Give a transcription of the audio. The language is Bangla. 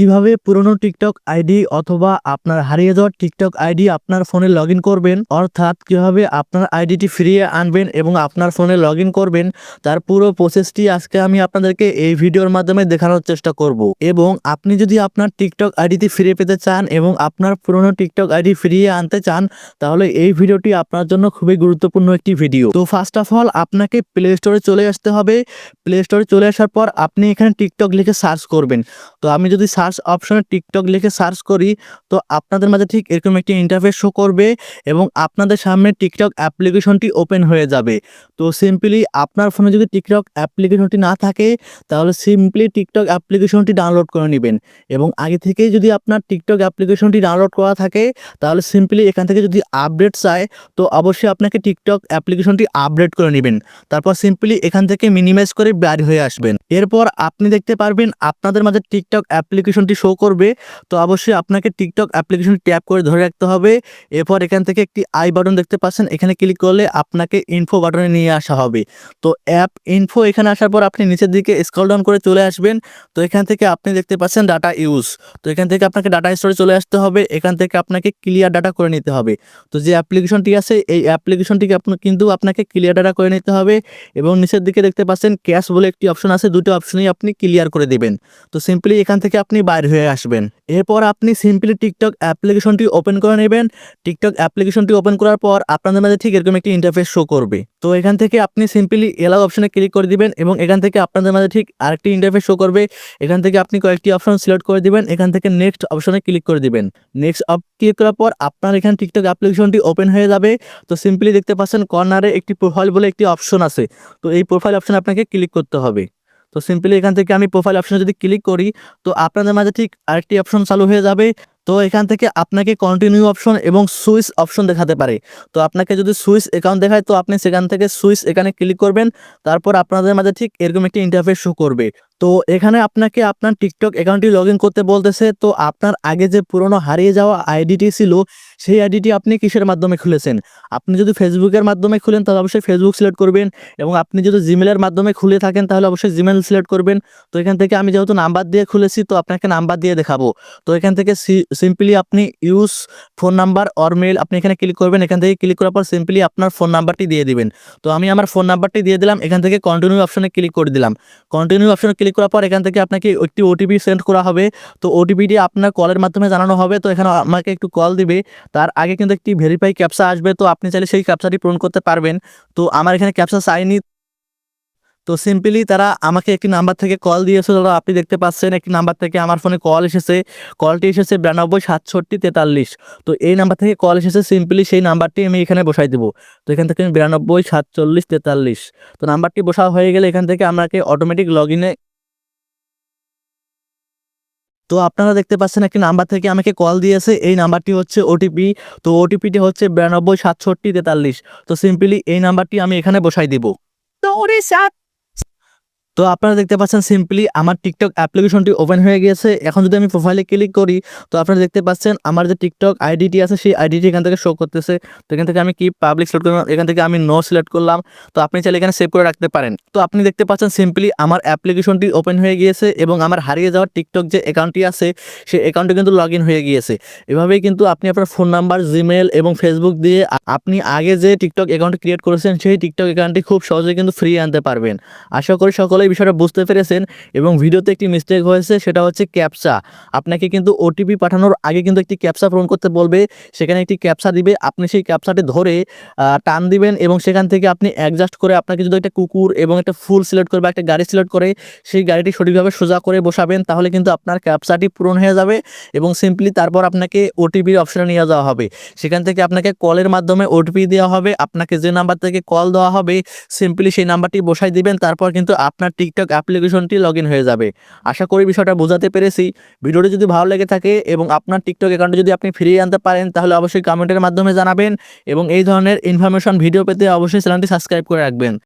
কীভাবে পুরনো টিকটক আইডি অথবা আপনার হারিয়ে যাওয়া টিকটক আইডি আপনার ফোনে লগ করবেন, অর্থাৎ কীভাবে আপনার আইডিটি ফিরিয়ে আনবেন এবং আপনার ফোনে লগ করবেন, তার পুরো প্রসেসটি আজকে আমি আপনাদেরকে এই ভিডিওর মাধ্যমে দেখানোর চেষ্টা করব। এবং আপনি যদি আপনার টিকটক আইডিটি ফিরে পেতে চান এবং আপনার পুরনো টিকটক আইডি ফিরিয়ে আনতে চান, তাহলে এই ভিডিওটি আপনার জন্য খুবই গুরুত্বপূর্ণ একটি ভিডিও। তো ফার্স্ট অফ অল আপনাকে প্লে স্টোরে চলে আসতে হবে। প্লে স্টোরে চলে আসার পর আপনি এখানে টিকটক লিখে সার্চ করবেন। তো আমি যদি সার্চ অপশনে টিকটক লিখে সার্চ করি, তো আপনাদের মাঝে ঠিক এরকম একটি ইন্টারফেস শো করবে এবং আপনাদের সামনে টিকটক অ্যাপ্লিকেশনটি ওপেন হয়ে যাবে। তো সিম্পলি আপনার ফোনে যদি টিকটক অ্যাপ্লিকেশনটি না থাকে, তাহলে সিম্পলি টিকটক অ্যাপ্লিকেশনটি ডাউনলোড করে নেবেন। এবং আগে থেকেই যদি আপনার টিকটক অ্যাপ্লিকেশনটি ডাউনলোড করা থাকে, তাহলে সিম্পলি এখান থেকে যদি আপডেট চায়, তো অবশ্যই আপনাকে টিকটক অ্যাপ্লিকেশনটি আপডেট করে নেবেন। তারপর সিম্পলি এখান থেকে মিনিমাইজ করে বাইরে হয়ে আসবেন। এরপর আপনি দেখতে পারবেন আপনাদের মাঝে টিকটক অ্যাপ্লিকেশনটি শো করবে, তো অবশ্যই আপনাকে টিকটক অ্যাপ্লিকেশন ট্যাপ করে ধরে রাখতে হবে। এরপর এখান থেকে একটি আই বাটন দেখতে পাচ্ছেন, এখানে ক্লিক করলে আপনাকে ইনফো বাটনে নিয়ে আসা হবে। তো অ্যাপ ইনফো এখানে আসার পর আপনি নিচের দিকে স্ক্রল ডাউন করে চলে আসবেন, তো এখান থেকে আপনি দেখতে পাচ্ছেন ডাটা ইউজ তো এখান থেকে আপনাকে ডাটা স্টোরে চলে আসতে হবে, এখান থেকে আপনাকে ক্লিয়ার ডাটা করে নিতে হবে। তো যে অ্যাপ্লিকেশনটি আছে, এই অ্যাপ্লিকেশনটিকে আপনি, কিন্তু আপনাকে ক্লিয়ার ডাটা করে নিতে হবে এবং নিচের দিকে দেখতে পাচ্ছেন ক্যাশ বলে একটি অপশন আছে, দুটো অপশনই আপনি ক্লিয়ার করে দেবেন। তো সিম্পলি এখান থেকে আপনি বাইর হয়ে আসবেন। এরপর আপনি সিম্পলি টিকটক অ্যাপ্লিকেশনটি ওপেন করে নেবেন। টিকটক অ্যাপ্লিকেশনটি ওপেন করার পর আপনাদের মাঝে ঠিক এরকম একটি ইন্টারফেস শো করবে। তো এখান থেকে আপনি সিম্পলি এলাও অপশনে ক্লিক করে দিবেন এবং এখান থেকে আপনাদের মাঝে ঠিক আরেকটি ইন্টারফেস শো করবে। এখান থেকে আপনি কয়েকটি অপশন সিলেক্ট করে দিবেন। এখান থেকে নেক্সট অপশনে ক্লিক করে দিবেন। নেক্সট অপ ক্লিক করার পর আপনার এখানে টিকটক অ্যাপ্লিকেশনটি ওপেন হয়ে যাবে। তো সিম্পলি দেখতে পাচ্ছেন কর্নারে একটি প্রোফাইল বলে একটি অপশন আছে। তো এই প্রোফাইল অপশনে আপনাকে ক্লিক করতে হবে। তো সিম্পলি এখান থেকে আমি প্রোফাইল অপশনে যদি ক্লিক করি, তো আপনাদের মাঝে ঠিক আরেকটি অপশন চালু হয়ে যাবে। তো এখান থেকে আপনাকে কন্টিনিউ অপশন এবং সুইচ অপশন দেখাতে পারে। তো আপনাকে যদি সুইচ অ্যাকাউন্ট দেখায়, তো আপনি সেখান থেকে সুইচ এখানে ক্লিক করবেন, তারপর আপনাদের মাঝে ঠিক এরকম একটি ইন্টারফেস শো করবে। তো এখানে আপনাকে আপনার টিকটক অ্যাকাউন্টটি লগ করতে বলতেছে, তো আপনার আগে যে পুরনো হারিয়ে যাওয়া আইডিটি ছিল, সেই আইডিটি আপনি কিসের মাধ্যমে খুলেছেন? আপনি যদি ফেসবুকের মাধ্যমে খুলেন, তাহলে অবশ্যই ফেসবুক সিলেক্ট করবেন, এবং আপনি যদি জিমেলের মাধ্যমে খুলে থাকেন, তাহলে অবশ্যই জিমেল সিলেক্ট করবেন। তো এখান থেকে আমি যেহেতু নাম্বার দিয়ে খুলেছি, তো আপনাকে নাম্বার দিয়ে দেখাবো। তো এখান থেকে সিম্পলি আপনি use phone number or mail আপনি এখানে ক্লিক করবেন, এখান থেকে ক্লিক করার পর সিম্পলি আপনার ফোন নাম্বারটি দিয়ে দিবেন। তো আমি আমার ফোন নাম্বারটি দিয়ে দিলাম, এখান থেকে কন্টিনিউ অপশনে ক্লিক করে দিলাম। কন্টিনিউ অপশনে ক্লিক করার পর এখান থেকে আপনাকে একটি ওটিপি সেন্ড করা হবে। তো ওটিপিটি আপনার কলের মাধ্যমে জানানো হবে, তো এখানে আমাকে একটু কল দিবে। তার আগে কিন্তু একটি ভেরিফাই ক্যাপসা আসবে, তো আপনি চাইলে সেই ক্যাপসাটি পূরণ করতে পারবেন। তো আমার এখানে ক্যাপসা চাইনি তো সিম্পলি তারা আমাকে একটি নাম্বার থেকে কল দিয়েছে। দাদা আপনি দেখতে পাচ্ছেন একটি নাম্বার থেকে আমার ফোনে কল এসেছে। কলটি এসেছে বিরানব্বই, সাতষট্টি, তেতাল্লিশ। তো এই নাম্বার থেকে কল এসেছে সিম্পলি সেই নাম্বারটি আমি এখানে বসাই দেবো। তো এখান থেকে আমি বিরানব্বই, সাতচল্লিশ, তেতাল্লিশ। তো নাম্বারটি বসা হয়ে গেলে এখান থেকে আমাকে অটোমেটিক লগ ইনে তো আপনারা দেখতে পাচ্ছেন একটি নাম্বার থেকে আমাকে কল দিয়েছে। এই নাম্বারটি হচ্ছে ওটিপি তো ওটিপিটি হচ্ছে বিরানব্বই, সাতষট্টি, তেতাল্লিশ। তো সিম্পলি এই নাম্বারটি আমি এখানে বসাই দিব। তো আপনারা দেখতে পাচ্ছেন সিম্পলি আমার টিকটক অ্যাপ্লিকেশনটি ওপেন হয়ে গিয়েছে। এখন যদি আমি প্রোফাইলে ক্লিক করি, তো আপনারা দেখতে পাচ্ছেন আমার যে টিকটক আইডিটি আছে, সেই আইডিটি এখান থেকে শো করতেছে। তো এখান থেকে আমি কি পাবলিক সিলেক্ট করলাম? এখান থেকে আমি নো সিলেক্ট করলাম। তো আপনি চাইলে এখানে সেভ করে রাখতে পারেন। তো আপনি দেখতে পাচ্ছেন সিম্পলি আমার অ্যাপ্লিকেশনটি ওপেন হয়ে গিয়েছে এবং আমার হারিয়ে যাওয়া টিকটক যে অ্যাকাউন্টটি আছে, সেই অ্যাকাউন্টে কিন্তু লগ ইন হয়ে গিয়েছে। এভাবেই কিন্তু আপনি আপনার ফোন নাম্বার জিমেল এবং ফেসবুক দিয়ে আপনি আগে যে টিকটক অ্যাকাউন্ট ক্রিয়েট করেছেন, সেই টিকটক অ্যাকাউন্টটি খুব সহজেই কিন্তু ফ্রি আনতে পারবেন। আশা করি সকলেই বিষয়টা বুঝতে পেরেছেন এবং ভিডিওতে একটি মিস্টেক হয়েছে, সেটা হচ্ছে ক্যাপসা আপনাকে কিন্তু ওটিপি পাঠানোর আগে কিন্তু একটি ক্যাপসা পূরণ করতে বলবে, সেখানে একটি ক্যাপসা দিবে, আপনি সেই ক্যাপসাটি ধরে টান দিবেন এবং সেখান থেকে আপনি অ্যাডজাস্ট করে আপনাকে যদি একটা কুকুর এবং একটা ফুল সিলেক্ট করে বা একটা গাড়ি সিলেক্ট করে, সেই গাড়িটি সঠিকভাবে সোজা করে বসাবেন, তাহলে কিন্তু আপনার ক্যাপসাটি পূরণ হয়ে যাবে এবং সিম্পলি তারপর আপনাকে ওটিপির অপশনে নিয়ে যাওয়া হবে। সেখান থেকে আপনাকে কলের মাধ্যমে ওটিপি দেওয়া হবে, আপনাকে যে নাম্বার থেকে কল দেওয়া হবে সিম্পলি সেই নাম্বারটি বসাই দিবেন, তারপর কিন্তু আপনার টিকটক অ্যাপ্লিকেশনটি লগ হয়ে যাবে। আশা করি বিষয়টা বোঝাতে পেরেছি। ভিডিওটি যদি ভালো লেগে থাকে এবং আপনার টিকটক অ্যাকাউন্টে যদি আপনি ফিরিয়ে আনতে পারেন, তাহলে অবশ্যই কমেন্টের মাধ্যমে জানাবেন এবং এই ধরনের ইনফরমেশন ভিডিও পেতে অবশ্যই চ্যানেলটি সাবস্ক্রাইব করে রাখবেন।